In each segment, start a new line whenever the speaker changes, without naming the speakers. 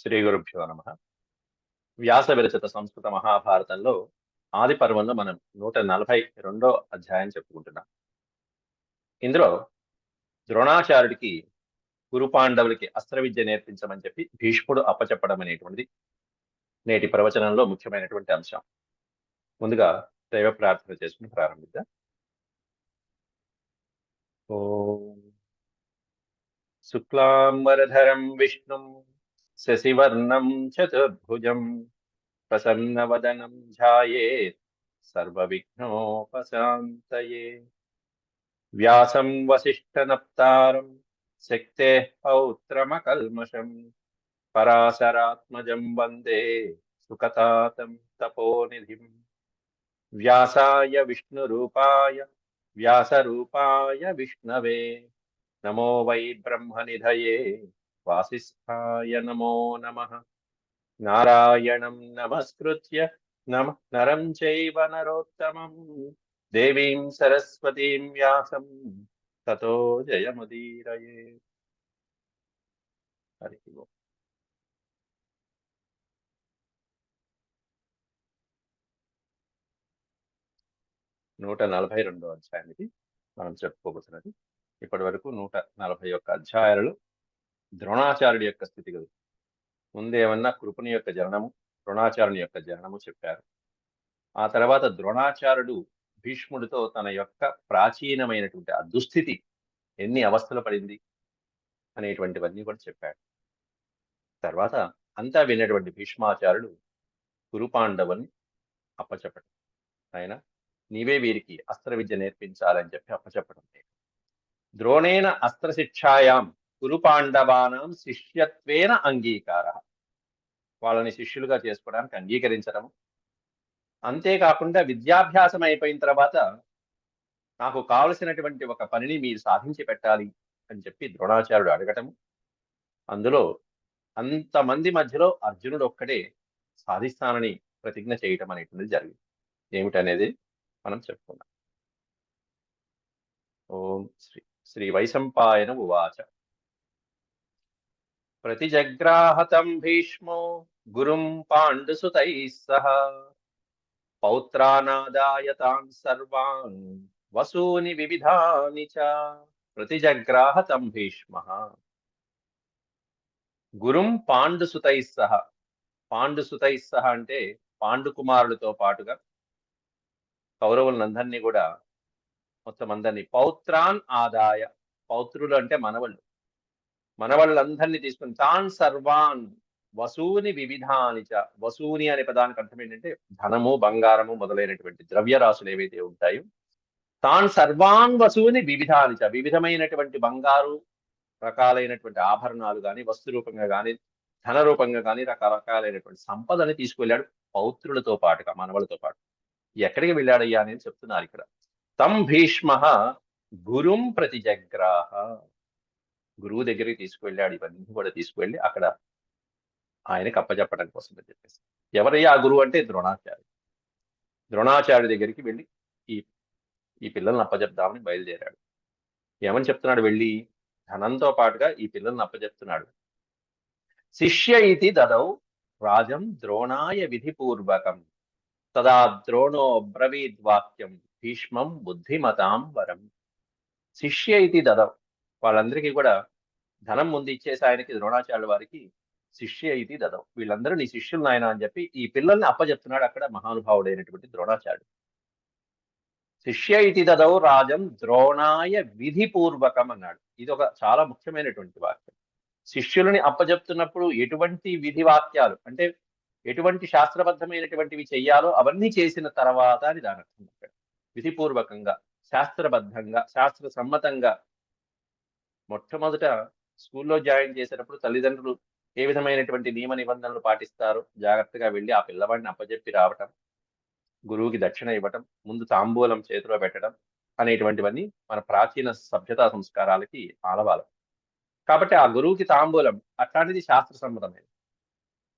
శ్రీ గురుభ్యో నమ. వ్యాస విరచిత సంస్కృత మహాభారతంలో ఆది పర్వంలో మనం నూట నలభై రెండో అధ్యాయం చెప్పుకుంటున్నాం. ఇందులో ద్రోణాచార్యుడికి గురు పాండవులకి అస్త్ర విద్య నేర్పించమని చెప్పి భీష్ముడు అప్పచెప్పడం అనేటువంటిది నేటి ప్రవచనంలో ముఖ్యమైనటువంటి అంశం. ముందుగా దైవ ప్రార్థన చేసుకుని ప్రారంభిద్దాం. ఓ శుక్లాంబరధరం విష్ణుం शशिवर्णं चतुर्भुजं प्रसन्नवदनं ध्यायेत्, सर्वविघ्नोपशान्तये। व्यासं वसिष्ठनप्तारं, शक्तेः पौत्रमकल्मषम् पराशरात्मज वंदे सुकतातं तपोनिधि। व्यासा विष्णुरूपाय व्यासूपा विष्णवे, नमो वै ब्रह्म निधे వాసిస్థాయ నమో నమ నారాయణం నమస్కృత్య నమ నరం చైవ నరోత్తమం దేవీం సరస్వతీం వ్యాసం తతో జయముదీరయే హరి ఓం. నూట నలభై రెండో అధ్యాయానికి మనం చెప్పుకోబోతున్నది. ఇప్పటి వరకు నూట నలభై ఒక్క అధ్యాయాలలో ద్రోణాచార్యుడి యొక్క స్థితిగతి ముందేమన్నా కృపుని యొక్క జననము ద్రోణాచార్యుని యొక్క జననము చెప్పారు. ఆ తర్వాత ద్రోణాచార్యుడు భీష్ముడితో తన యొక్క ప్రాచీనమైనటువంటి ఆ దుస్థితి ఎన్ని అవస్థలు పడింది అనేటువంటివన్నీ కూడా చెప్పాడు. తర్వాత అంతా విన్నటువంటి భీష్మాచార్యుడు కురుపాండవుని అప్పచెప్పడం. ఆయన నీవే వీరికి అస్త్ర విద్య నేర్పించాలని చెప్పి అప్పచెప్పడం. ద్రోణేన అస్త్రశిక్షాయాం గురుపాండవానం శిష్యత్వేన అంగీకార. వాళ్ళని శిష్యులుగా చేసుకోవడానికి అంగీకరించడం అంతేకాకుండా విద్యాభ్యాసం అయిపోయిన తర్వాత నాకు కావలసినటువంటి ఒక పనిని మీరు సాధించి పెట్టాలి అని చెప్పి ద్రోణాచార్యుడు అడగటము. అందులో అంతమంది మధ్యలో అర్జునుడు ఒక్కడే సాధిస్తానని ప్రతిజ్ఞ చేయటం అనేటువంటిది జరిగింది. ఏమిటనేది మనం చెప్పుకున్నాం ఓం శ్రీ శ్రీ వైశంపాయన ఉవాచ. ప్రతిజగ్రాహతం భీష్మో గురుం పాండుసుతైः సహ. పౌత్రానాదాయ తాన్ సర్వాన్ వసూని వివిధాని చ. ప్రతిజగ్రాహతం భీష్మ. గురుం పాండుసుతై సహ. పాండుసుతై సహ అంటే పాండుకుమారులతో పాటుగా కౌరవులందరినీ కూడా మొత్తం అందరినీ పౌత్రాన్ ఆదాయ. పౌత్రులు అంటే మనవళ్ళు. మనవాళ్ళందరినీ తీసుకుని తాన్ సర్వాన్ వసూని వివిధాని చ వసూని అనే పదానికి అర్థం ఏంటంటే ధనము బంగారము మొదలైనటువంటి ద్రవ్యరాశులు ఏవైతే ఉంటాయో తాన్ సర్వాన్ వసూని వివిధానిచ వివిధమైనటువంటి బంగారు రకాలైనటువంటి ఆభరణాలు కానీ వస్తు రూపంగా కానీ ధన రూపంగా కానీ రకరకాలైనటువంటి సంపదని తీసుకువెళ్ళాడు పౌత్రులతో పాటుగా మనవలతో పాటు. ఎక్కడికి వెళ్ళాడయ్యా అని చెప్తున్నారు ఇక్కడ. తం భీష్మ గురుం ప్రతిజగ్రాహ. గురువు దగ్గరికి తీసుకువెళ్ళాడు ఇవన్నీ కూడా తీసుకువెళ్ళి అక్కడ ఆయనకి అప్పచెప్పడం కోసం అని చెప్పేసి. ఎవరయ్యా ఆ గురువు అంటే? ద్రోణాచార్య ద్రోణాచార్య దగ్గరికి వెళ్ళి ఈ ఈ పిల్లల్ని అప్పచెప్దామని బయలుదేరాడు. ఏమని చెప్తున్నాడు వెళ్ళి? ధనంతో పాటుగా ఈ పిల్లల్ని అప్పచెప్తున్నాడు శిష్య ఇది దదౌ రాజం ద్రోణాయ విధిపూర్వకం. తదా ద్రోణో బ్రవీద్వాక్యం భీష్మం బుద్ధిమతాం వరం. శిష్య ఇది దదవ్ వాళ్ళందరికీ కూడా ధనం ముందు ఇచ్చేసి ఆయనకి ద్రోణాచార్యుల వారికి శిష్య ఇది దదవ్ వీళ్ళందరూ నీ శిష్యులు నాయన అని చెప్పి ఈ పిల్లల్ని అప్పచెప్తున్నాడు అక్కడ మహానుభావుడైనటువంటి ద్రోణాచార్యుడు. శిష్య ఇది దదవ్ రాజం ద్రోణాయ విధిపూర్వకం అన్నాడు. ఇది ఒక చాలా ముఖ్యమైనటువంటి వాక్యం. శిష్యులని అప్పచెప్తున్నప్పుడు ఎటువంటి విధి వాక్యాలు అంటే ఎటువంటి శాస్త్రబద్ధమైనటువంటివి చెయ్యాలో అవన్నీ చేసిన తర్వాత అని దాని అర్థం అక్కడ విధిపూర్వకంగా శాస్త్రబద్ధంగా శాస్త్ర సమ్మతంగా మొట్టమొదట స్కూల్లో జాయిన్ చేసేటప్పుడు తల్లిదండ్రులు ఏ విధమైనటువంటి నియమ నిబంధనలు పాటిస్తారో? జాగ్రత్తగా వెళ్ళి ఆ పిల్లవాడిని అప్పజెప్పి రావటం గురువుకి దక్షిణ ఇవ్వటం ముందు తాంబూలం చేతిలో పెట్టడం అనేటువంటివన్నీ మన ప్రాచీన సభ్యతా సంస్కారాలకి ఆలవాలం. కాబట్టి ఆ గురువుకి తాంబూలం అట్లాంటిది శాస్త్ర సమ్మతమైనది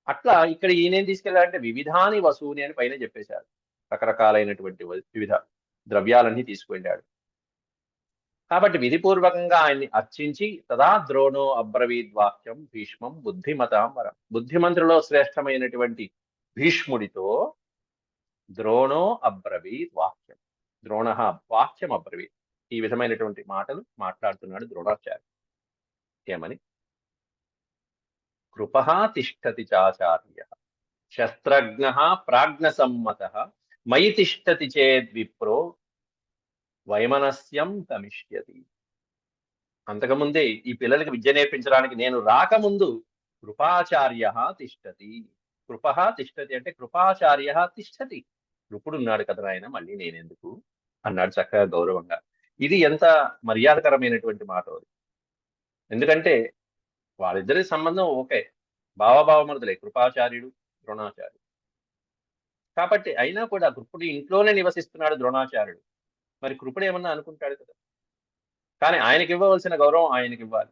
అట్లా ఇక్కడ ఈయనేం తీసుకెళ్ళాలంటే వివిధాని వసూని అని పైన చెప్పేశారు. రకరకాలైనటువంటి వివిధ ద్రవ్యాలన్నీ తీసుకువెళ్ళాడు. కాబట్టి విధిపూర్వకంగా ఆయన్ని అర్చించి తదా ద్రోణో అబ్రవీద్ వాక్యం భీష్మం బుద్ధిమతాం వరం. బుద్ధిమంతులలో శ్రేష్టమైనటువంటి భీష్ముడితో ద్రోణో అబ్రవీద్ వాక్యం ద్రోణ వాక్యం అబ్రవీద్ ఈ విధమైనటువంటి మాటలు మాట్లాడుతున్నాడు ద్రోణాచార్య ఏమని? కృప తిష్టతి చాచార్య శస్త్రజ్ఞ ప్రాజ్ఞ సమ్మత మయి తిష్టతి చేద్విప్రో వైమనస్యం గమిష్యతి అంతకుముందే ఈ పిల్లలకి విద్య నేర్పించడానికి నేను రాకముందు కృపాచార్య తిష్టతి. కృప తిష్టతి అంటే కృపాచార్య తిష్టతి. కృపుడు ఉన్నాడు కదా ఆయన మళ్ళీ నేనెందుకు? అన్నాడు చక్కగా గౌరవంగా. ఇది ఎంత మర్యాదకరమైనటువంటి మాట అది. ఎందుకంటే వాళ్ళిద్దరి సంబంధం ఓకే. భావభావమరుదులే కృపాచార్యుడు ద్రోణాచార్యుడు. కాబట్టి అయినా కూడా కృపుడు ఇంట్లోనే నివసిస్తున్నాడు ద్రోణాచార్యుడు. మరి కృపుడు ఏమన్నా అనుకుంటాడు కదా. కానీ ఆయనకి ఇవ్వవలసిన గౌరవం ఆయనకి ఇవ్వాలి.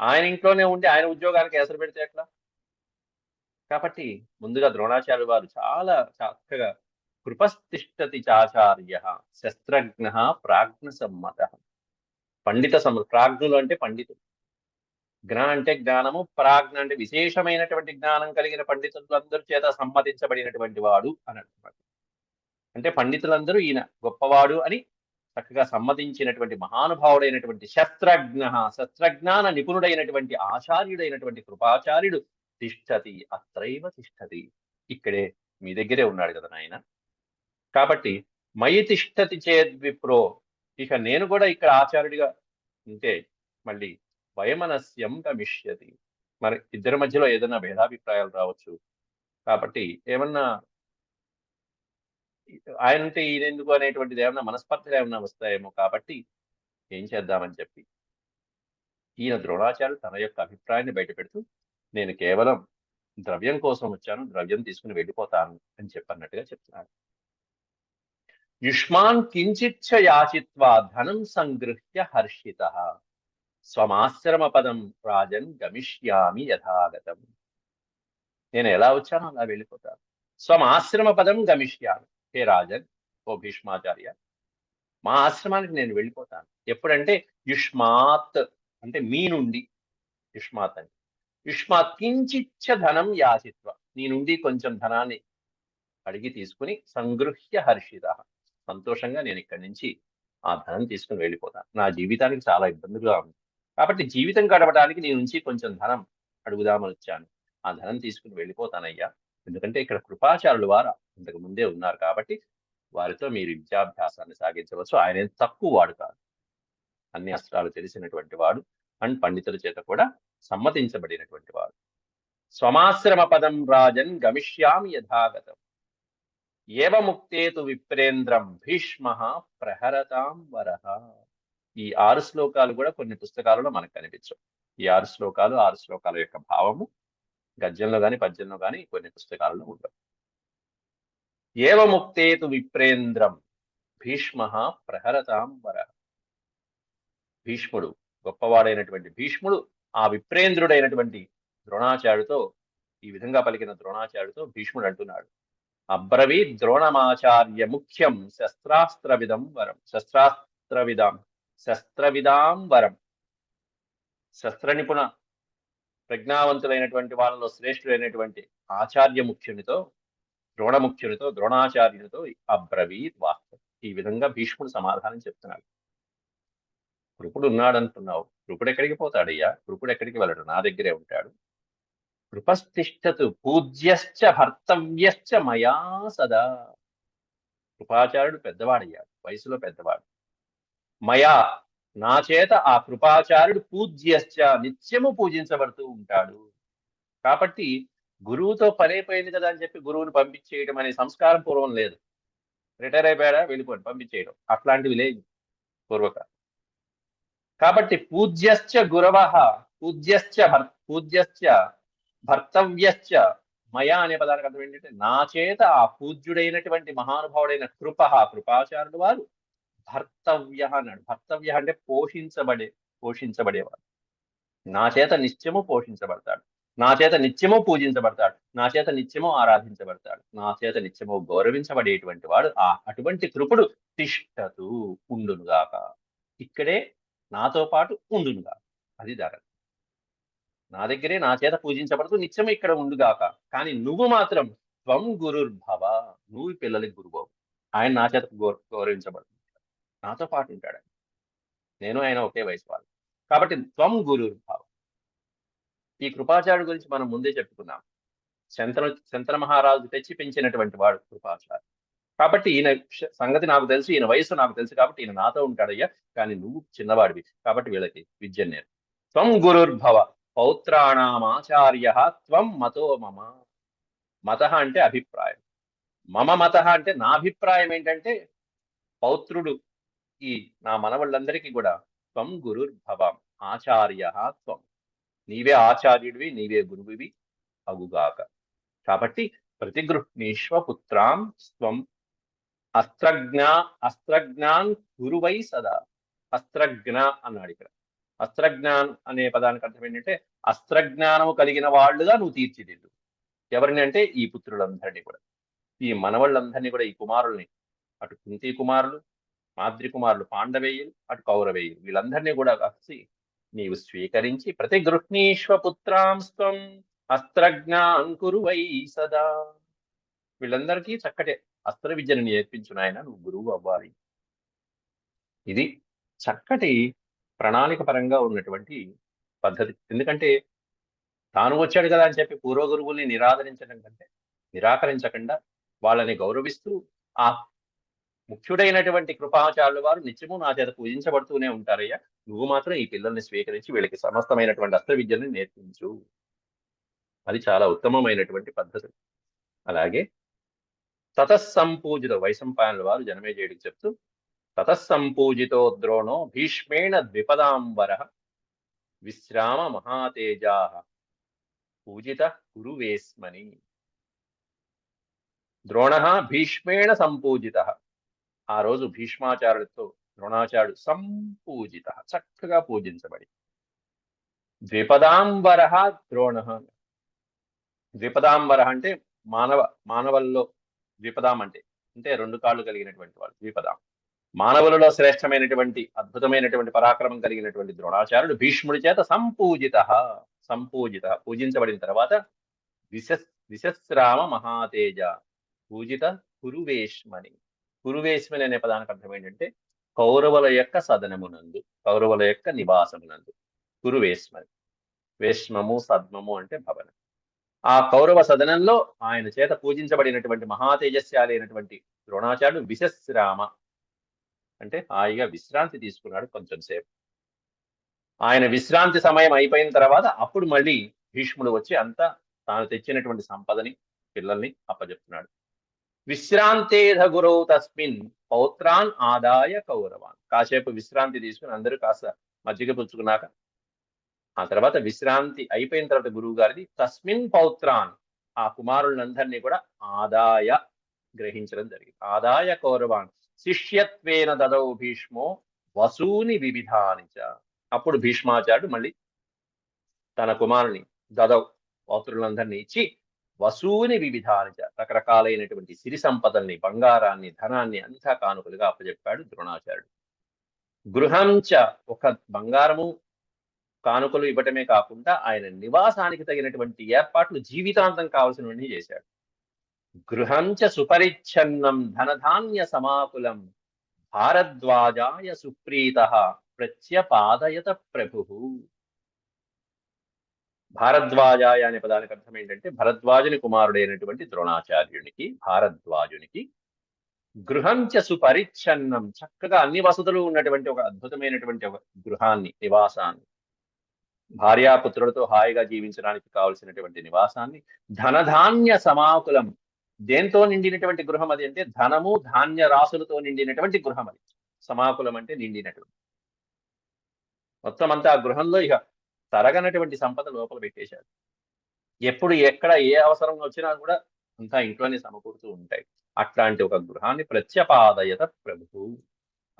ఆయన ఇంట్లోనే ఉండి ఆయన ఉద్యోగానికి ఎసరు పెడితే ఎట్లా? కాబట్టి ముందుగా ద్రోణాచార్య వారు చాలా చక్కగా కృపస్తిష్టతి చాచార్య శస్త్రజ్ఞ ప్రాజ్ఞ సమ్మత పండిత సమ ప్రాజ్ఞులు అంటే పండితులు. జ్ఞ అంటే జ్ఞానము ప్రాజ్ఞ అంటే విశేషమైనటువంటి జ్ఞానం కలిగిన పండితులందరూ చేత సమ్మతించబడినటువంటి వాడు అని అంటున్నాడు అంటే పండితులందరూ ఈయన గొప్పవాడు అని చక్కగా సమ్మతించినటువంటి మహానుభావుడైనటువంటి శస్త్రజ్ఞ శస్త్రజ్ఞాన నిపుణుడైనటువంటి ఆచార్యుడైనటువంటి కృపాచార్యుడు తిష్టతి అత్రైవ తిష్టతి. ఇక్కడే మీ దగ్గరే ఉన్నాడు కదా నాయన. కాబట్టి మయి తిష్టతి చేద్విప్రో ఇక నేను కూడా ఇక్కడ ఆచార్యుడిగా ఉంటే మళ్ళీ వయమనస్యం గమిష్యతి. మరి ఇద్దరి మధ్యలో ఏదైనా భేదాభిప్రాయాలు రావచ్చు. కాబట్టి ఏమన్నా ఆయన ఉంటే ఈయన ఎందుకు అనేటువంటిది ఏమన్నా మనస్పర్ధలు ఏమన్నా వస్తాయేమో కాబట్టి ఏం చేద్దామని చెప్పి ఈయన ద్రోణాచార్యులు తన యొక్క అభిప్రాయాన్ని బయటపెడుతూ నేను కేవలం ద్రవ్యం కోసం వచ్చాను ద్రవ్యం తీసుకుని వెళ్ళిపోతాను అని చెప్పన్నట్టుగా చెప్తున్నాడు. యుష్మాన్ కించిచ్చ యాచిత్వా ధనం సంగృహ్య హర్షిత స్వమాశ్రమ పదం రాజన్ గమిష్యామి యథాగతం. నేను ఎలా వచ్చానో అలా వెళ్ళిపోతాను. స్వమాశ్రమ పదం గమిష్యామి. హే రాజన్? ఓ భీష్మాచార్య. మా ఆశ్రమానికి నేను వెళ్ళిపోతాను. ఎప్పుడంటే యుష్మాత్ అంటే మీ నుండి యుష్మాత్ అని. యుష్మాత్ కించిచ్చ ధనం యాచిత్వ. నీ నుండి కొంచెం ధనాన్ని అడిగి తీసుకుని సంగృహ్య హర్షిత సంతోషంగా నేను ఇక్కడి నుంచి ఆ ధనం తీసుకుని వెళ్ళిపోతాను. నా జీవితానికి చాలా ఇబ్బందిగా ఉంది. కాబట్టి జీవితం గడపడానికి నీ నుంచి కొంచెం ధనం అడుగుదామని వచ్చాను. ఆ ధనం తీసుకుని వెళ్ళిపోతానయ్యా. ఎందుకంటే ఇక్కడ కృపాచారులు వారు ఇంతకు ముందే ఉన్నారు కాబట్టి వారితో మీరు విద్యాభ్యాసాన్ని సాగించవచ్చు. ఆయన తక్కువ వాడు కాదు. అన్ని అస్త్రాలు తెలిసినటువంటి వాడు. అండ్ పండితుల చేత కూడా సమ్మతించబడినటువంటి వాడు. స్వమాశ్రమ పదం రాజన్ గమిష్యామి యథాగతం. ఏవ ముక్తేతు విప్రేంద్రం భీష్మ ప్రహరతాం వరహ ఈ ఆరు శ్లోకాలు కూడా కొన్ని పుస్తకాలలో మనకు కనిపించవు. ఈ ఆరు శ్లోకాలు ఆరు శ్లోకాల యొక్క భావము. గద్యంలో గాని పద్యంలో గాని కొన్ని పుస్తకాలలో ఉండవు ఏవముక్తేతు విప్రేంద్రం భీష్మ ప్రహరతాం వర. భీష్ముడు గొప్పవాడైనటువంటి భీష్ముడు ఆ విప్రేంద్రుడైనటువంటి ద్రోణాచార్యుతో ఈ విధంగా పలికిన ద్రోణాచార్యుతో భీష్ముడు అంటున్నాడు. అబ్రవీ ద్రోణమాచార్య ముఖ్యం శస్త్రాస్త్రవిధం వరం. శస్త్రాస్త్రవిధాం శస్త్రవిధాం వరం. శస్త్ర నిపుణ ప్రజ్ఞావంతులైనటువంటి వాళ్ళలో శ్రేష్ఠుడైనటువంటి ఆచార్య ముఖ్యునితో ద్రోణముఖ్యునితో ద్రోణాచార్యునితో అబ్రవీత్ వాక్యం. ఈ విధంగా భీష్ముడు సమాధానం చెప్తున్నాడు. కృపుడు ఉన్నాడంటున్నావు. కృపుడు ఎక్కడికి పోతాడయ్యా? కృపుడు ఎక్కడికి వెళ్ళడు? నా దగ్గరే ఉంటాడు. కృపస్థిష్టతు పూజ్యశ్చ భర్తవ్యశ్చ మయా సదా. కృపాచార్యుడు పెద్దవాడయ్యాడు. వయసులో పెద్దవాడు. మయా నా చేత ఆ కృపాచార్యుడు పూజ్యశ్చ నిత్యము పూజించబడుతూ ఉంటాడు. కాబట్టి గురువుతో పనైపోయింది కదా అని చెప్పి గురువుని పంపించేయడం అనే సంస్కారం పూర్వం లేదు. రిటైర్ అయిపోయాడా? వెళ్ళిపోండి పంపించేయడం అట్లాంటివి లేదు పూర్వక. కాబట్టి పూజ్యశ్చ గురవ పూజ్యశ్చ భర్ పూజ్యశ్చ భర్తవ్యశ్చ మయా అనే పదానికి అర్థం ఏంటంటే నా చేత ఆ పూజ్యుడైనటువంటి మహానుభావుడైన కృప కృపాచారుడు వారు భర్తవ్య అన్నాడు. భర్తవ్య అంటే పోషించబడే పోషించబడేవాడు. నా చేత నిత్యము పోషించబడతాడు. నా చేత నిత్యము పూజించబడతాడు. నా చేత నిత్యము ఆరాధించబడతాడు. నా చేత నిత్యము గౌరవించబడేటువంటి వాడు ఆ అటువంటి కృపుడు తిష్టతు ఉండునుగాక ఇక్కడే నాతో పాటు ఉండునుగా అది ధర. నా దగ్గరే నా చేత పూజించబడుతూ నిత్యం ఇక్కడ ఉండుగాక కానీ నువ్వు మాత్రం త్వం గురుర్భవ. నువ్వు పిల్లలకి గురువు ఆయన నా చేత గౌరవించబడు గౌరవించబడుతుంది నాతో పాటు ఉంటాడు. నేను ఆయన ఒకే వయసు వాళ్ళు. కాబట్టి త్వం గురుర్భవ ఈ కృపాచార్యుడు గురించి మనం ముందే చెప్పుకున్నాం. శంతన శంతన మహారాజు తెచ్చి పెంచినటువంటి వాడు కృపాచార్య కాబట్టి ఈయన సంగతి నాకు తెలుసు ఈయన వయసు నాకు తెలుసు కాబట్టి ఈయన నాతో ఉంటాడయ్యా కానీ నువ్వు చిన్నవాడివి కాబట్టి వీళ్ళకి విద్య నేను త్వం గురుర్భవ పౌత్రాణామాచార్య త్వం మతో మమ. మత అంటే అభిప్రాయం. మమ మత అంటే నా అభిప్రాయం ఏంటంటే పౌత్రుడు ఈ నా మనవాళ్ళందరికీ కూడా త్వం గురుర్భవ. ఆచార్య త్వం. నీవే ఆచార్యుడివి నీవే గురువివి అగుగాక. కాబట్టి ప్రతిగృహ్ణీష్వ పుత్రాం స్వం అస్త్రజ్ఞ అస్త్రజ్ఞాన్ గురువై సదా. అస్త్రజ్ఞ అన్నాడు ఇక్కడ. అస్త్రజ్ఞాన్ అనే పదానికి అర్థం ఏంటంటే అస్త్రజ్ఞానము కలిగిన వాళ్ళుగా నువ్వు తీర్చిదిద్దు. ఎవరిని అంటే ఈ పుత్రులందరినీ కూడా. ఈ మనవాళ్ళందరినీ కూడా ఈ కుమారుల్ని. అటు కుంతి కుమారులు మాద్రి కుమారులు పాండవేయులు అటు కౌరవేయులు. వీళ్ళందరినీ కూడా కలిసి నీవు స్వీకరించి ప్రతిగృహ్ణీష్వ పుత్రాంస్తం అస్త్రజ్ఞాన్ కురువై సదా. వీళ్ళందరికీ చక్కటి అస్త్ర విద్యను నేర్పించు నాయన నువ్వు గురువు అవ్వాలి. ఇది చక్కటి ప్రణాళిక పరంగా ఉన్నటువంటి పద్ధతి. ఎందుకంటే తాను వచ్చాడు కదా అని చెప్పి పూర్వ గురువుల్ని నిరాదరించడం కంటే నిరాకరించకుండా వాళ్ళని గౌరవిస్తూ ఆ ముఖ్యుడైనటువంటి కృపాచారులు వారు నిత్యము నా చేత పూజించబడుతూనే ఉంటారయ్యా. నువ్వు మాత్రం ఈ పిల్లల్ని స్వీకరించి వీళ్ళకి సమస్తమైనటువంటి అస్త్ర విద్యల్ని నేర్పించు. అది చాలా ఉత్తమమైనటువంటి పద్ధతి. అలాగే తతస్సంపూజిత వైశంపాయనుల వారు జనమేజయుడికి చెప్తూ తతస్సంపూజితో ద్రోణో భీష్మేణ ద్విపదాంబర విశ్రామ మహాతేజా పూజిత గురువేస్మని. ద్రోణ భీష్మేణ సంపూజిత ఆ రోజు భీష్మాచార్యులతో ద్రోణాచార్యుడు సంపూజిత చక్కగా పూజించబడి. ద్విపదాంబర ద్రోణ. ద్విపదాంబర అంటే మానవ మానవుల్లో ద్విపదాం అంటే అంటే రెండు కాళ్ళు కలిగినటువంటి వాడు ద్విపదాం. మానవులలో శ్రేష్టమైనటువంటి అద్భుతమైనటువంటి పరాక్రమం కలిగినటువంటి ద్రోణాచార్యుడు భీష్ముడి చేత సంపూజిత సంపూజిత పూజించబడిన తర్వాత విశస్ విశస్రామ మహాతేజ పూజిత కురువేష్మని. కురువేష్మని అనే పదానికి అర్థం ఏంటంటే కౌరవుల యొక్క సదనమునందు కౌరవుల యొక్క నివాసమునందు. కురువేష్మని వేష్మము సద్మము అంటే భవనం. ఆ కౌరవ సదనంలో ఆయన చేత పూజించబడినటువంటి మహాతేజస్యాలైనటువంటి ద్రోణాచార్యుడు విశస్రామ అంటే హాయిగా విశ్రాంతి తీసుకున్నాడు కొంచెం సేపు. ఆయన విశ్రాంతి సమయం అయిపోయిన తర్వాత అప్పుడు మళ్ళీ భీష్ముడు వచ్చి అంతా తాను తెచ్చినటువంటి సంపదని పిల్లల్ని అప్పజెప్తున్నాడు. విశ్రాంతేధ గురౌ తస్మిన్ పౌత్రాన్ ఆదాయ కౌరవాన్. కాసేపు విశ్రాంతి తీసుకుని అందరూ కాస్త మజ్జిగ పుచ్చుకున్నాక ఆ తర్వాత విశ్రాంతి అయిపోయిన తర్వాత గురువు గారిది తస్మిన్ పౌత్రాన్. ఆ కుమారులందరినీ కూడా ఆదాయ గ్రహించడం జరిగింది. ఆదాయ కౌరవాన్. శిష్యత్వేన దదౌ భీష్మో వసూని వివిధానిచ అప్పుడు భీష్మాచార్యుడు మళ్ళీ తన కుమారుని దదౌ పౌత్రులందరినీ ఇచ్చి వసూని వివిధానిచ రకరకాలైనటువంటి సిరి సంపదల్ని బంగారాన్ని ధనాన్ని అంతా కానుకలుగా అప్పజెప్పాడు ద్రోణాచార్యుడు. గృహంచ ఒక బంగారము కానుకలు ఇవ్వటమే కాకుండా ఆయన నివాసానికి తగినటువంటి ఏర్పాట్లు జీవితాంతం కావలసినవన్నీ చేశాడు. గృహంచ సుపరిచ్ఛన్నం ధనధాన్య సమాకులం భారద్వాజాయ సుప్రీత ప్రత్యపాదయత ప్రభు. భారద్వాజాయ అనే పదానికి అర్థం ఏంటంటే భరద్వాజుని కుమారుడైనటువంటి ద్రోణాచార్యునికి భారద్వాజునికి గృహంచ సుపరిచ్ఛన్నం. చక్కగా అన్ని వసతులు ఉన్నటువంటి ఒక అద్భుతమైనటువంటి ఒక గృహాన్ని నివాసాన్ని భార్యాపుత్రులతో హాయిగా జీవించడానికి కావలసినటువంటి నివాసాన్ని ధనధాన్య సమాకులం. దేంతో నిండినటువంటి గృహం అది అంటే ధనము ధాన్య రాసులతో నిండినటువంటి గృహం అది. సమాకులం అంటే నిండినటువంటి. మొత్తం అంతా ఆ గృహంలో ఇక తరగనటువంటి సంపద లోపల పెట్టేశాడు ఎప్పుడు ఎక్కడ ఏ అవసరం వచ్చినా కూడా అంతా ఇంట్లోనే సమకూరుతూ ఉంటాయి. అట్లాంటి ఒక గృహాన్ని ప్రత్యపాదయత ప్రభు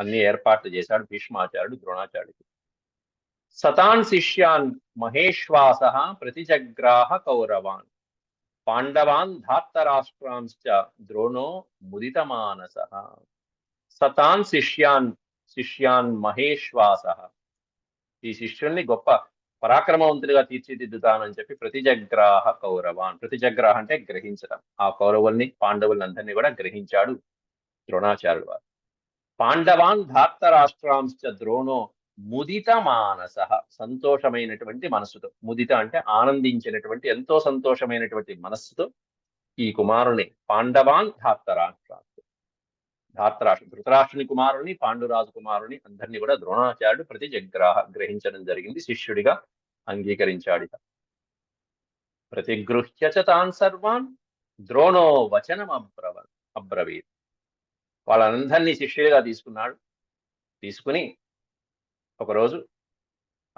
అన్ని ఏర్పాట్లు చేశాడు. భీష్మాచార్యుడు ద్రోణాచార్యుడు. సతాన్ శిష్యాన్ మహేశ్వాస ప్రతిజగ్రాహ కౌరవాన్. పాండవాన్ ధార్తరాష్ట్రాంశ్చ ద్రోణో ముదితమానస. సతాన్ శిష్యాన్ శిష్యాన్ మహేశ్వాస. ఈ శిష్యుల్ని గొప్ప పరాక్రమవంతుడిగా తీర్చిదిద్దుతానని చెప్పి ప్రతిజగ్రాహ కౌరవాన్. ప్రతిజగ్రాహ అంటే గ్రహించడం ఆ కౌరవుల్ని పాండవులందరినీ కూడా గ్రహించాడు ద్రోణాచార్యుడు వారు. పాండవాన్ ధార్త రాష్ట్రాంశ ద్రోణో ముదిత మానస. సంతోషమైనటువంటి మనస్సుతో. ముదిత అంటే ఆనందించినటువంటి ఎంతో సంతోషమైనటువంటి మనస్సుతో ఈ కుమారుని పాండవాన్ ధార్తరాష్ట్రాంశ ధాతరాష్ట్ర ధృతరాష్ట్రుని కుమారుని పాండురాజు కుమారుని అందరినీ కూడా ద్రోణాచార్యుడు ప్రతి జగ్రాహ గ్రహించడం జరిగింది. శిష్యుడిగా అంగీకరించాడు ఇక. ప్రతిగృహ్య చ తాన్ సర్వాన్ ద్రోణో వచనం అబ్రవ అబ్రవీత్. వాళ్ళందరినీ శిష్యులుగా తీసుకున్నాడు. తీసుకుని ఒకరోజు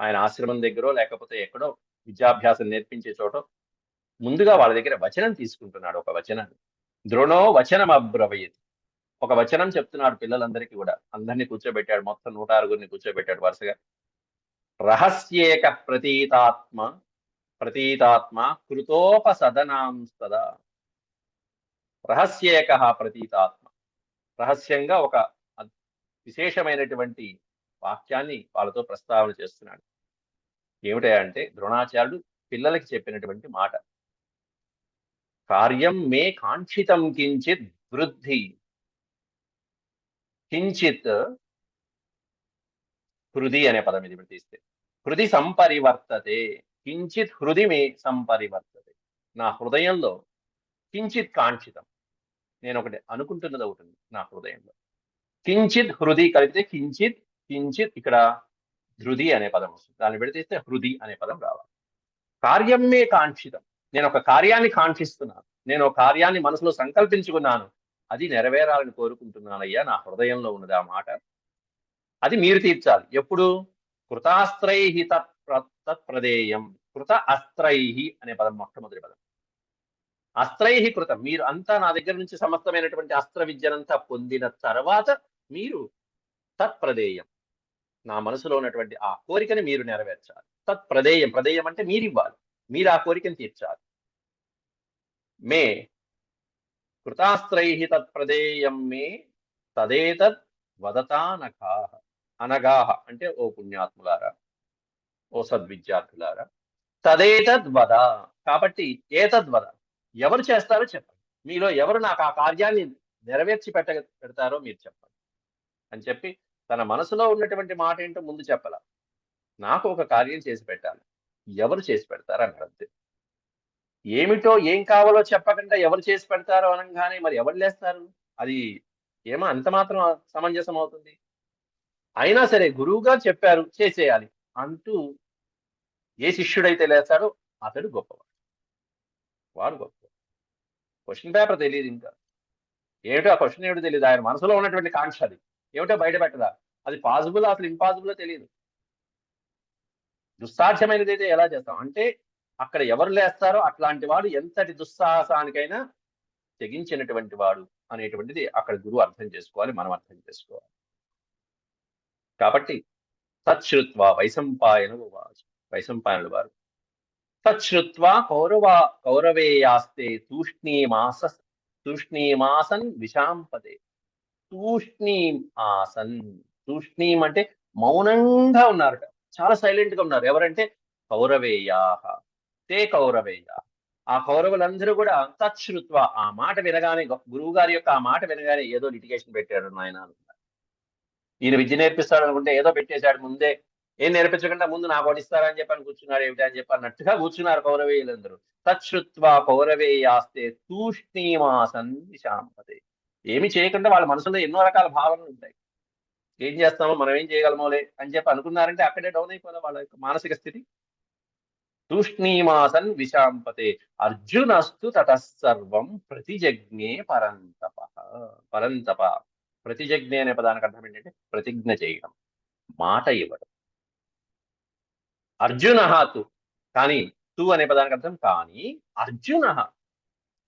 ఆయన ఆశ్రమం దగ్గర లేకపోతే ఎక్కడో విద్యాభ్యాసం నేర్పించే చోట ముందుగా వాళ్ళ దగ్గర వచనం తీసుకుంటున్నాడు ఒక వచనాన్ని. ద్రోణో వచనం అబ్రవీత్. ఒక వచనం చెప్తున్నాడు పిల్లలందరికీ కూడా. అందరినీ కూర్చోబెట్టాడు. మొత్తం నూట ఆరుగురిని కూర్చోబెట్టాడు వరుసగా. రహస్యేక ప్రతీతాత్మ ప్రతీతాత్మ కృతోపసదనాంస్తదా రహస్యేక ప్రతీతాత్మ. రహస్యంగా ఒక విశేషమైనటువంటి వాక్యాన్ని వాళ్ళతో ప్రస్తావన చేస్తున్నాడు. ఏమిటంటే ద్రోణాచార్యుడు పిల్లలకి చెప్పినటువంటి మాట. కార్యం మే కాంక్షితం కించిత్ వృద్ధి కించిత్ హృది అనే పదం ఇది తీస్తే. హృది సంపరివర్తతే. కించిత్ హృది మే సంపరివర్తతే. నా హృదయంలో కించిత్ కాంక్షితం. నేను ఒకటి అనుకుంటున్నది ఒకటి ఉంది నా హృదయంలో. కించిత్ హృది కలిపితే కించిత్ కించిత్ ఇక్కడ ధృది అనే పదం వస్తుంది. దాన్ని పెడితే హృది అనే పదం రావాలి. కార్యం మే కాంక్షితం. నేను ఒక కార్యాన్ని కాంక్షిస్తున్నాను. నేను ఒక కార్యాన్ని మనసులో సంకల్పించుకున్నాను. అది నెరవేరాలని కోరుకుంటున్నానయ్యా నా హృదయంలో ఉన్నది ఆ మాట. అది మీరు తీర్చాలి. ఎప్పుడు? కృతాస్త్రై తత్ప్రదేయం కృత అస్త్రై అనే పదం మొట్టమొదటి పదం. అస్త్రై కృతం. మీరు అంతా నా దగ్గర నుంచి సమస్తమైనటువంటి అస్త్ర విద్యనంతా పొందిన తర్వాత మీరు తత్ప్రదేయం నా మనసులో ఉన్నటువంటి ఆ కోరికని మీరు నెరవేర్చాలి. తత్ప్రదేయం ప్రదేయం అంటే మీరు ఇవ్వాలి. మీరు ఆ కోరికను తీర్చాలి. మే కృతాస్త్రై తత్ప్రదేయం మే తదేతత్ వదతానఘాహ అనగాహ అంటే ఓ పుణ్యాత్ములారా ఓ సద్విద్యార్థులారా. తదేతద్ వద కాబట్టి ఏతద్వద ఎవరు చేస్తారో చెప్పండి. మీలో ఎవరు నాకు ఆ కార్యాన్ని నెరవేర్చి పెట్ట పెడతారో మీరు చెప్పండి. అని చెప్పి తన మనసులో ఉన్నటువంటి మాట ఏంటో ముందు చెప్పాల. నాకు ఒక కార్యం చేసి పెట్టాలి. ఎవరు చేసి పెడతారా అన్నాడు అంతే ఏమిటో ఏం కావాలో చెప్పకుండా ఎవరు చేసి పెడతారో అనగానే మరి ఎవరు లేస్తారు? అది ఏమో అంత మాత్రం సమంజసం అవుతుంది. అయినా సరే గురువుగా చెప్పారు చేసేయాలి అంటూ ఏ శిష్యుడైతే లేస్తాడో అతడు గొప్పవాడు. వాడు గొప్ప క్వశ్చన్ పేపర్ తెలియదు ఇంకా. ఏమిటో ఆ క్వశ్చన్ ఏమిటో తెలియదు ఆయన మనసులో ఉన్నటువంటి కాంక్ష అది. ఏమిటో బయట పెట్టదా? అది పాసిబుల్ అసలు ఇంపాసిబుల్ తెలియదు దుస్సాధ్యమైనది అయితే ఎలా చేస్తాం? అంటే అక్కడ ఎవరు లేస్తారో అట్లాంటి వాడు ఎంతటి దుస్సాహసానికైనా తెగించినటువంటి వాడు అనేటువంటిది అక్కడ గురువు అర్థం చేసుకోవాలి మనం అర్థం చేసుకోవాలి. కాబట్టి తచ్చుత్వ వైశంపాయన వైశంపాయనుడు వారు. సత్శ్రుత్వ కౌరవ కౌరవేయాస్తే తూష్ణీమాస తూష్ణీమాసన్ విషాంపదే తూష్ణీం ఆసన్ తూష్ణీం అంటే మౌనంగా ఉన్నారట. చాలా సైలెంట్గా ఉన్నారు. ఎవరంటే కౌరవేయాహ. తే కౌరవేయ. ఆ కౌరవులందరూ కూడా తచ్చుత్వ ఆ మాట వినగానే గురువు గారి యొక్క ఆ మాట వినగానే ఏదో లిటిగేషన్ పెట్టాడు నాయన ఈయన విద్య నేర్పిస్తాడు అనుకుంటే ఏదో పెట్టేశాడు ముందే ఏం నేర్పించకుండా ముందు నాకు ఓడిస్తారని చెప్పని కూర్చున్నారు ఏమిటి అని చెప్పి అన్నట్టుగా కూర్చున్నారు కౌరవేయులందరూ. తచ్చుత్వ కౌరవేయాస్తే తూష్ణీమాసన్ విశాంపతే ఏమి చేయకుండా వాళ్ళ మనసులో ఎన్నో రకాల భావనలు ఉంటాయి. ఏం చేస్తామో మనం ఏం చేయగలమోలే అని చెప్పి అనుకున్నారంటే అక్కడే డౌన్ అయిపోలే వాళ్ళ యొక్క మానసిక స్థితి? తూష్ణీమాసన్ విశాంపతే అర్జునస్తు తటసర్వం ప్రతిజజ్ఞే పరంతప పరంతప ప్రతిజజ్ఞే అనే పదానికి అర్థం ఏంటంటే ప్రతిజ్ఞ చేయడం। మాట ఇవ్వడం। అర్జున తు। కానీ తు అనే పదానికి అర్థం కానీ అర్జున।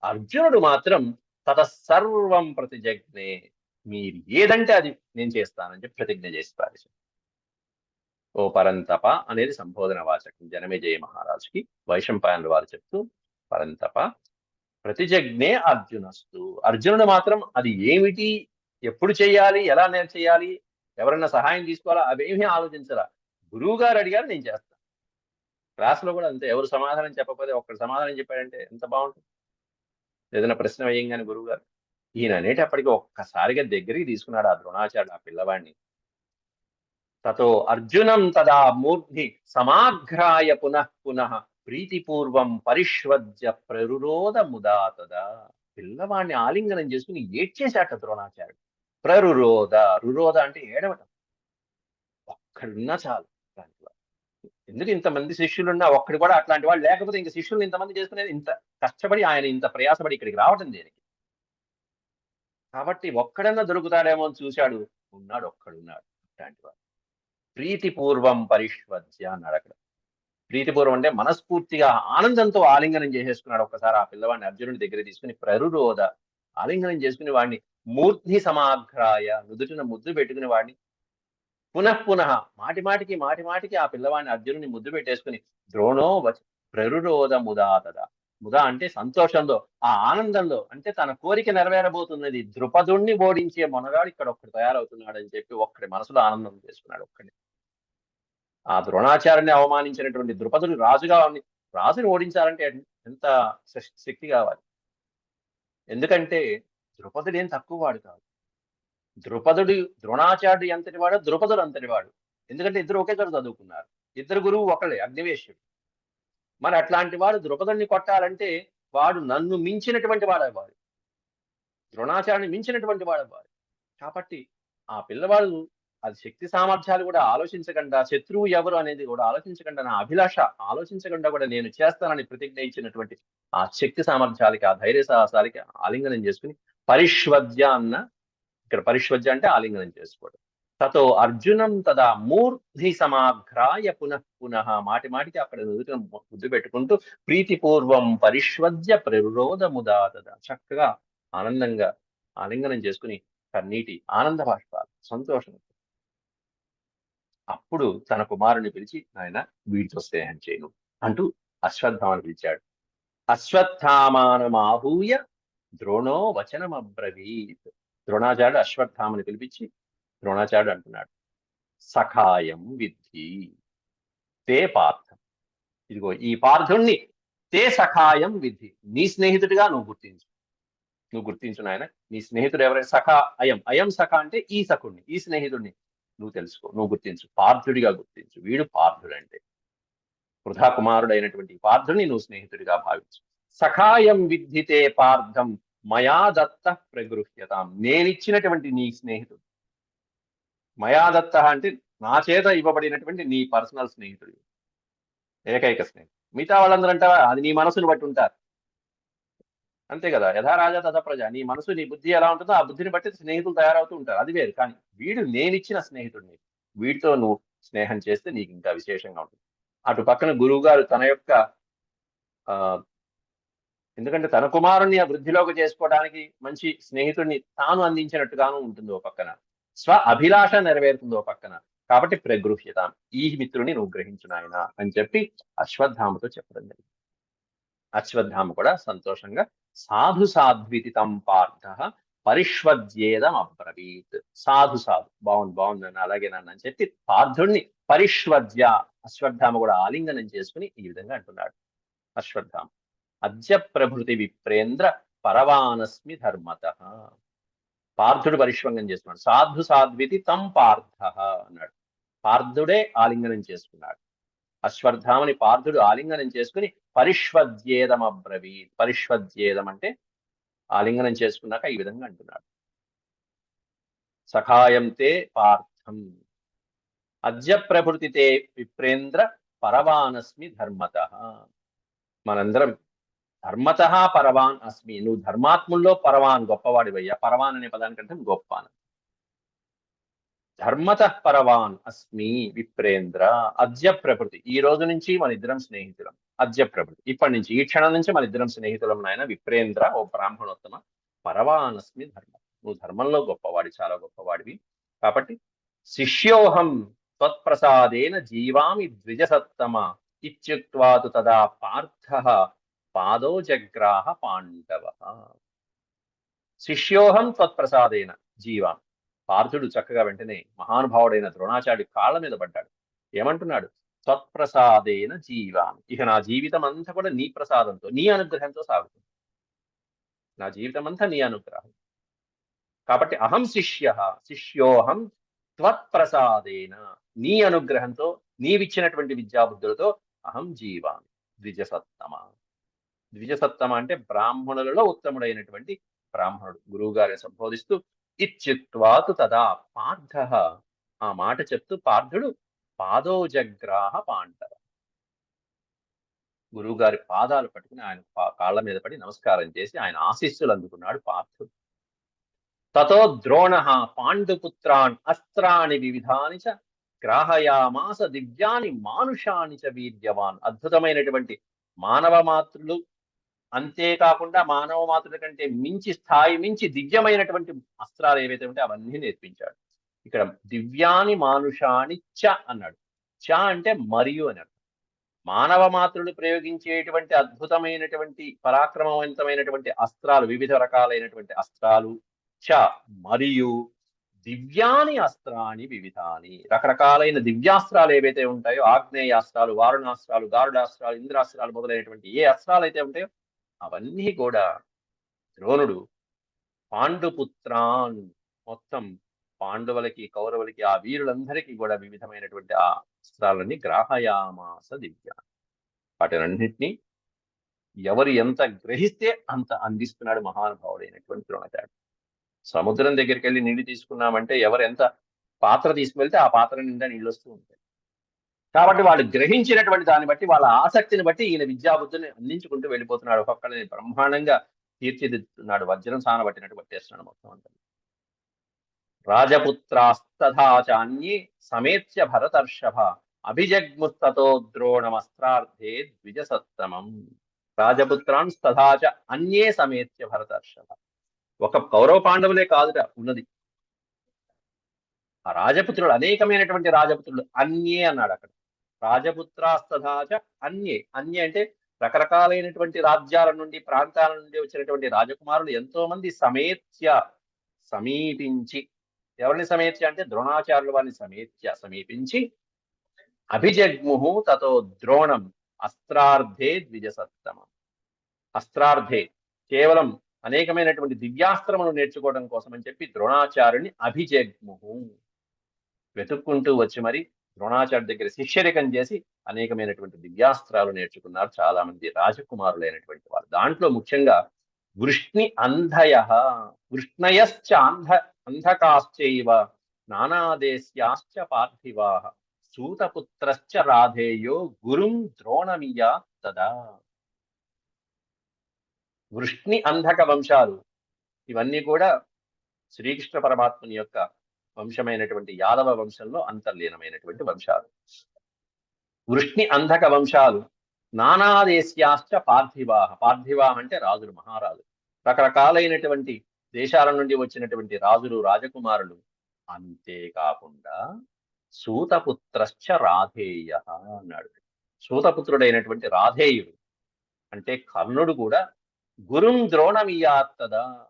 అర్జునుడు మాత్రం తతసర్వం ప్రతిజజ్ఞే। మీరు ఏదంటే అది నేను చేస్తానని చెప్పి ప్రతిజ్ఞ చేసి పారేశాడు। ఓ పరంతప అనేది సంబోధన వాచకం. జనమేజయ మహారాజుకి. వైశంపాయనుడు వారు చెప్తూ పరంతప ప్రతిజజ్ఞే అర్జునస్తు. అర్జునుడు మాత్రం అది ఏమిటి? ఎప్పుడు చేయాలి? ఎలా నేను చేయాలి? ఎవరన్నా సహాయం తీసుకోవాలా? అవేమీ ఆలోచించరా. గురువు గారు అడిగారు నేను చేస్తాను క్లాస్లో కూడా అంతే. ఎవరు సమాధానం చెప్పకపోతే ఒక్కడు సమాధానం చెప్పాడంటే ఎంత బాగుంటుంది? ఏదైనా ప్రశ్న వేయంగానే గురువు గారు ఈయన అనేటప్పటికీ ఒక్కసారిగా దగ్గరికి తీసుకున్నాడు ఆ ద్రోణాచార్యుడు ఆ పిల్లవాడిని. తతో అర్జునం తదా మూర్ధి సమాఘ్రాయ పునః పునః ప్రీతిపూర్వం పరిష్వజ్య ప్రరురోధ ముదా తదా. పిల్లవాడిని ఆలింగనం చేసుకుని ఏడ్చేశాట ద్రోణాచార్యుడు. ప్రరురోధ రురోధ అంటే ఏడవటం. ఒక్కడున్నా చాలు దాంట్లో ఎందుకు ఇంతమంది శిష్యులున్నా ఒక్కడు కూడా అట్లాంటి వాళ్ళు లేకపోతే ఇంక శిష్యులు ఇంతమంది చేసుకునేది ఇంత కష్టపడి ఆయన ఇంత ప్రయాసపడి ఇక్కడికి రావటం దేనికి? కాబట్టి ఒక్కడన్నా దొరుకుతాడేమో అని చూశాడు. ఉన్నాడు ఒక్కడున్నాడు. అట్లాంటి వాడు. ప్రీతిపూర్వం పరిష్వజ్య అన్నాడు అక్కడ ప్రీతిపూర్వం అంటే మనస్ఫూర్తిగా ఆనందంతో ఆలింగనం చేసేసుకున్నాడు ఒక్కసారి ఆ పిల్లవాడిని అర్జునుడి దగ్గర తీసుకుని ప్రరురోధ ఆలింగనం చేసుకుని వాడిని మూర్ధి సమాగ్రాయ నుదుటిన ముద్దు పెట్టుకుని వాడిని పునః పునః మాటి మాటికి మాటి మాటికి ఆ పిల్లవాడిని అర్జునుని ముద్దు పెట్టేసుకుని ద్రోణో వచ ప్రరురోధ ముదాతద ముదా అంటే సంతోషంలో ఆ ఆనందంలో అంటే తన కోరిక నెరవేరబోతున్నది. ద్రుపదుణ్ణి ఓడించే మొనగాడు ఇక్కడ ఒక్కడు తయారవుతున్నాడు అని చెప్పి ఒక్కడి మనసులో ఆనందం చేసుకున్నాడు ఒక్కడిని. ఆ ద్రోణాచార్యని అవమానించినటువంటి ద్రుపదుడు రాజుగా ఉంది రాజుని ఓడించాలంటే ఎంత శక్తి కావాలి? ఎందుకంటే ద్రుపదుడు ఏం తక్కువ వాడు కాదు. ద్రుపదుడు ద్రోణాచార్యుడు ఎంతటి వాడు ద్రుపదుడు అంతటి వాడు. ఎందుకంటే ఇద్దరు ఒకే చోట చదువుకున్నారు. ఇద్దరు గురువు ఒకళ్ళే అగ్నివేశ్యుడు. మరి అట్లాంటి వాడు ద్రుపదుడిని కొట్టాలంటే వాడు నన్ను మించినటువంటి వాడేవాడు ద్రోణాచార్యుని మించినటువంటి వాడేవాడు కాబట్టి ఆ పిల్లవాడు అది శక్తి సామర్థ్యాలు కూడా ఆలోచించకుండా శత్రువు ఎవరు అనేది కూడా ఆలోచించకుండా నా అభిలాష ఆలోచించకుండా కూడా నేను చేస్తానని ప్రతిజ్ఞ ఇచ్చినటువంటి ఆ శక్తి సామర్థ్యాలకి ఆ ధైర్య సాహసాలకి ఆలింగనం చేసుకుని పరిష్వద్య అన్న ఇక్కడ పరిష్వజ్య అంటే ఆలింగనం చేసుకోవడం. తతో అర్జునం తదా మూర్ధి సమాఘ్రాయ పునః పునః మాటి మాటికి అక్కడ నుదుటిన ముద్దు పెట్టుకుంటూ ప్రీతిపూర్వం పరిష్వద్య ప్రరోధముదా తదా చక్కగా ఆనందంగా ఆలింగనం చేసుకుని కన్నీటి ఆనంద బాష్పాలు సంతోషం అప్పుడు తన కుమారుని పిలిచి నాయన వీటితో స్నేహం చేయను అంటూ అశ్వత్థామని పిలిచాడు. అశ్వత్థామానమాహూయ ద్రోణో వచనమబ్రవీత్ ద్రోణాచార్యుడు అశ్వత్థామని పిలిపించి ద్రోణాచార్యుడు అంటున్నాడు. సఖాయం విద్ధి తే పార్థం. ఇదిగో ఈ పార్థుణ్ణి తే సఖాయం విద్ధి. నీ స్నేహితుడిగా నువ్వు గుర్తించు. నువ్వు గుర్తించు నాయన. నీ స్నేహితుడు ఎవరైనా సఖ అయం అయం సఖ అంటే ఈ సఖుణ్ణి ఈ స్నేహితుడిని నువ్వు తెలుసుకో నువ్వు గుర్తించు. పార్థుడిగా గుర్తించు. వీడు పార్థుడంటే. వృధా కుమారుడైనటువంటి పార్థుని నువ్వు స్నేహితుడిగా భావించు. సఖాయం విద్ధితే పార్థం మయా దత్త ప్రగృహ్యతాం. నేనిచ్చినటువంటి నీ స్నేహితుడు. మయా దత్త అంటే నా చేత ఇవ్వబడినటువంటి నీ పర్సనల్ స్నేహితుడు. ఏకైక స్నేహితుడు. మిగతా వాళ్ళందరూ అంటారా అది నీ మనసును బట్టి ఉంటారు. అంతే కదా? యథారాజా తథా ప్రజ. నీ మనసు నీ బుద్ధి ఎలా ఉంటుందో ఆ బుద్ధిని బట్టి స్నేహితులు తయారవుతూ ఉంటారు. అది వేరు. కానీ వీడు నేనిచ్చిన స్నేహితుడిని. వీడితో నువ్వు స్నేహం చేస్తే నీకు ఇంకా విశేషంగా ఉంటుంది. అటు పక్కన గురువు గారు తన యొక్క ఆ ఎందుకంటే తన కుమారుణ్ణి ఆ వృద్ధిలోకి చేసుకోవడానికి మంచి స్నేహితుడిని తాను అందించినట్టుగాను ఉంటుంది ఓ పక్కన. స్వ అభిలాష నెరవేరుతుంది ఓ పక్కన. కాబట్టి ప్రగృహ్యత. ఈ మిత్రుని నువ్వు గ్రహించునాయన అని చెప్పి అశ్వత్థామతో చెప్పడం జరిగింది. అశ్వత్థామ కూడా సంతోషంగా సాధు సాధ్వితి తం పార్థ పరిష్వజ్యేదం అబ్రవీత్ సాధు సాధు. బాగుంది బాగుంది నన్ను అలాగే నన్ను అని చెప్పి పార్థుణ్ణి పరిష్వద్య అశ్వత్థామ కూడా ఆలింగనం చేసుకుని ఈ విధంగా అంటున్నాడు అశ్వత్థామ. అద్య ప్రభృతి విప్రేంద్ర పరవానస్మి ధర్మత. పార్థుడు పరిష్వంగం చేసుకున్నాడు. సాధు సాధ్వితి తం పార్థ అన్నాడు. పార్థుడే ఆలింగనం చేసుకున్నాడు. అశ్వర్ధామని పార్థుడు ఆలింగనం చేసుకుని పరిష్వజ్యేదం అబ్రవీత్ పరిష్వజ్యేదం అంటే ఆలింగనం చేసుకున్నాక ఈ విధంగా అంటున్నాడు. సఖాయం తే పార్థం. అద్య ప్రభృతితే విప్రేంద్ర పరవానస్మి ధర్మత. మనందరం ధర్మత పరవాన్ అస్మి. నువ్వు ధర్మాత్ముల్లో పరవాన్ గొప్పవాడివయ్యా. పరవాన్ అనే పదానికి అర్థం గొప్ప ధర్మత పరవాన్ అస్మి విప్రేంద్ర అద్య ప్రభృతి. ఈ రోజు నుంచి మన ఇద్దరం స్నేహితులం. అద్య ప్రభృతి. ఇప్పటి నుంచి ఈ క్షణం నుంచి మన ఇద్దరం స్నేహితులం నాయన విప్రేంద్ర ఓ బ్రాహ్మణోత్తమ. పరవాన్ అస్మి ధర్మ. నువ్వు ధర్మంలో గొప్పవాడి చాలా గొప్పవాడివి. కాబట్టి శిష్యోహం త్వత్ప్రసాదేన జీవామి ద్విజసత్తమ ఇత్యుక్వాతు తదా పార్థ పాదో జగ్రాహ పాండవ. శిష్యోహం త్వత్ప్రసాదేన జీవామి. పార్థుడు చక్కగా వెంటనే మహానుభావుడైన ద్రోణాచార్యుడి కాళ్ళ మీద పడ్డాడు. ఏమంటున్నాడు? త్వత్ప్రసాదేన జీవామి. ఇక నా జీవితం అంతా కూడా నీ ప్రసాదంతో నీ అనుగ్రహంతో సాగుతుంది. నా జీవితం అంతా నీ అనుగ్రహం. కాబట్టి అహం శిష్య శిష్యోహం త్వత్ప్రసాదేన. నీ అనుగ్రహంతో నీవిచ్చినటువంటి విద్యాబుద్ధులతో అహం జీవామి. ద్విజసత్తమ. ద్విజసత్తమ అంటే బ్రాహ్మణులలో ఉత్తముడైనటువంటి బ్రాహ్మణుడు. గురువు గారిని సంబోధిస్తూ ఇత్యుక్వాతు తదా పార్థ ఆ మాట చెప్తూ పార్థుడు పాదోజగ్రాహ పాండవ. గురువుగారి పాదాలు పట్టుకుని ఆయన పా- కాళ్ళ మీద పడి నమస్కారం చేసి ఆయన ఆశీస్సులు అందుకున్నాడు పార్థుడు. తతో ద్రోణ పాండుపుత్రాన్ అస్త్రాణి వివిధాని చ గ్రాహయామాస దివ్యాని మానుషాని చ వీర్యవాన్ అద్భుతమైనటువంటి మానవ మాతృలు అంతేకాకుండా మానవ మాతృల కంటే మించి స్థాయి మించి దివ్యమైనటువంటి అస్త్రాలు ఏవైతే ఉంటే అవన్నీ నేర్పించాడు. ఇక్కడ దివ్యాని మానుషాని చ అన్నాడు. చ అంటే మరియు అని అర్థం. మానవ మాతృలు ప్రయోగించేటువంటి అద్భుతమైనటువంటి పరాక్రమవంతమైనటువంటి అస్త్రాలు వివిధ రకాలైనటువంటి అస్త్రాలు చ మరియు దివ్యాని అస్త్రాన్ని వివిధాని. రకరకాలైన దివ్యాస్త్రాలు ఏవైతే ఉంటాయో ఆగ్నేయాస్త్రాలు వారుణాస్త్రాలు గారుడాస్త్రాలు ఇంద్రాస్త్రాలు మొదలైనటువంటి ఏ అస్త్రాలు అయితే ఉంటాయో అవన్నీ కూడా ద్రోణుడు పాండుపుత్రాన్ మొత్తం పాండవులకి కౌరవులకి ఆ వీరులందరికీ కూడా వివిధమైనటువంటి ఆ అస్త్రాలన్నీ గ్రాహయామాస దివ్య. వాటినన్నింటినీ ఎవరు ఎంత గ్రహిస్తే అంత అందిస్తున్నాడు మహానుభావుడైనటువంటి ద్రోణచాడు సముద్రం దగ్గరికి వెళ్ళి నీళ్ళు తీసుకున్నామంటే ఎవరు ఎంత పాత్ర తీసుకువెళ్తే ఆ పాత్ర నిండా నీళ్ళు వస్తూ ఉంటాయి. కాబట్టి వాళ్ళు గ్రహించినటువంటి దాన్ని బట్టి వాళ్ళ ఆసక్తిని బట్టి ఈయన విద్యాబుద్ధిని అందించుకుంటూ వెళ్ళిపోతున్నాడు. ఒక్కొక్కడిని బ్రహ్మాండంగా తీర్చిదిద్దుతున్నాడు. వజ్రం సానబట్టినట్టు పట్టేస్తున్నాడు మొత్తం అంతా. రాజపుత్రాస్తథాచాన్యే సమేత్య భరతర్షభ అభిజగ్ముస్తతో ద్రోణమస్త్రార్థే ద్విజసత్తమం. రాజపుత్రాన్ స్తథాచ అన్యే సమేత్య భరతర్షభ. ఒక కౌరవ పాండవులే కాదుట ఉన్నది. ఆ రాజపుత్రుడు అనేకమైనటువంటి రాజపుత్రుడు అన్యే అన్నాడు అక్కడ. రాజపుత్రాస్తధాచ అన్యే. అన్యే అంటే రకరకాలైనటువంటి రాజ్యాల నుండి ప్రాంతాల నుండి వచ్చినటువంటి రాజకుమారులు ఎంతో మంది సమేత్య సమీపించి. ఎవరిని సమేత్య అంటే ద్రోణాచార్యుల వారిని సమేత్య సమీపించి. అభిజగ్ముహు తతో ద్రోణం అస్త్రార్థే ద్విజసత్తమం అస్త్రార్థే కేవలం అనేకమైనటువంటి దివ్యాస్త్రములు నేర్చుకోవడం కోసం అని చెప్పి ద్రోణాచార్యుని అభిజగ్ముహు వెతుక్కుంటూ వచ్చి మరి ద్రోణాచార్య దగ్గర శిష్యరికం చేసి అనేకమైనటువంటి దివ్యాస్త్రాలు నేర్చుకున్నారు. చాలా మంది రాజకుమారులైనటువంటి వారు. దాంట్లో ముఖ్యంగా వృష్ణి అంధయ వృష్ణయశ్చ అంధ అంధకాశ్చైవ నానాదేశ్యాశ్చ పార్థివా సూతపుత్రశ్చ రాధేయో గురుం ద్రోణమియా తదా. వృష్ణి అంధక వంశాలు ఇవన్నీ కూడా శ్రీకృష్ణ పరమాత్మని యొక్క వంశమైనటువంటి యాదవ వంశంలో అంతర్లీనమైనటువంటి వంశాలు. వృష్ణి అంధక వంశాలు నానాదేశ్యాశ్చ పార్థివాహ. పార్థివాహ అంటే రాజులు మహారాజు రకరకాలైనటువంటి దేశాల నుండి వచ్చినటువంటి రాజులు రాజకుమారులు. అంతేకాకుండా సూతపుత్రశ్చ రాధేయ అన్నాడు. సూతపుత్రుడైనటువంటి రాధేయుడు అంటే కర్ణుడు కూడా గురుం ద్రోణమియాత్తదా.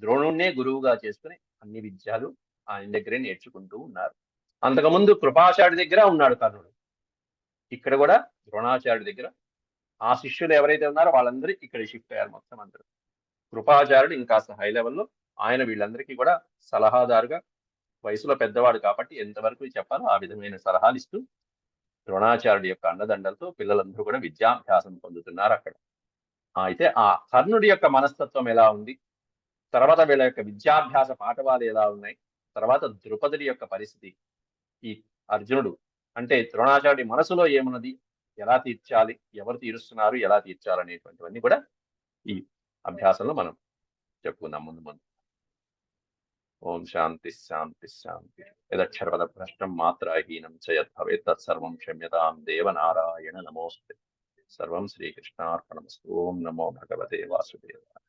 ద్రోణుణ్ణే గురువుగా చేసుకుని అన్ని విద్యలు ఆయన దగ్గరే నేర్చుకుంటూ ఉన్నారు. అంతకుముందు కృపాచార్యుడి దగ్గర ఉన్నాడు కర్ణుడు. ఇక్కడ కూడా ద్రోణాచార్యుడి దగ్గర. ఆ శిష్యులు ఎవరైతే ఉన్నారో వాళ్ళందరూ ఇక్కడ షిఫ్ట్ అయ్యారు మొత్తం అందరూ. కృపాచార్యుడు ఇంకాస్త హై లెవెల్లో ఆయన వీళ్ళందరికీ కూడా సలహాదారుగా వయసులో పెద్దవాడు కాబట్టి ఎంతవరకు చెప్పాలో ఆ విధమైన సలహాలు ఇస్తూ ద్రోణాచార్యుడి యొక్క అండదండలతో పిల్లలందరూ కూడా విద్యాభ్యాసం పొందుతున్నారు అక్కడ. అయితే ఆ కర్ణుడి యొక్క మనస్తత్వం ఎలా ఉంది? తర్వాత వీళ్ళ యొక్క విద్యాభ్యాస పాఠవాలు ఎలా ఉన్నాయి? తర్వాత ద్రుపదుడి యొక్క పరిస్థితి. ఈ అర్జునుడు అంటే ద్రోణాచార్యుడి మనసులో ఏమున్నది? ఎలా తీర్చాలి? ఎవరు తీరుస్తున్నారు? ఎలా తీర్చాలి? అనేటువంటివన్నీ కూడా ఈ అభ్యాసంలో మనం చెప్పుకుందాం ముందు ముందు. ఓం శాంతి శాంతి శాంతి. యదక్షరపద భ్రష్టం మాత్రాహీనం చ యద్భవేత్ తత్సర్వం క్షమ్యతాం దేవనారాయణ నమోస్తే. సర్వం శ్రీకృష్ణార్పణమస్తు. ఓం నమో భగవతే వాసుదేవాయ.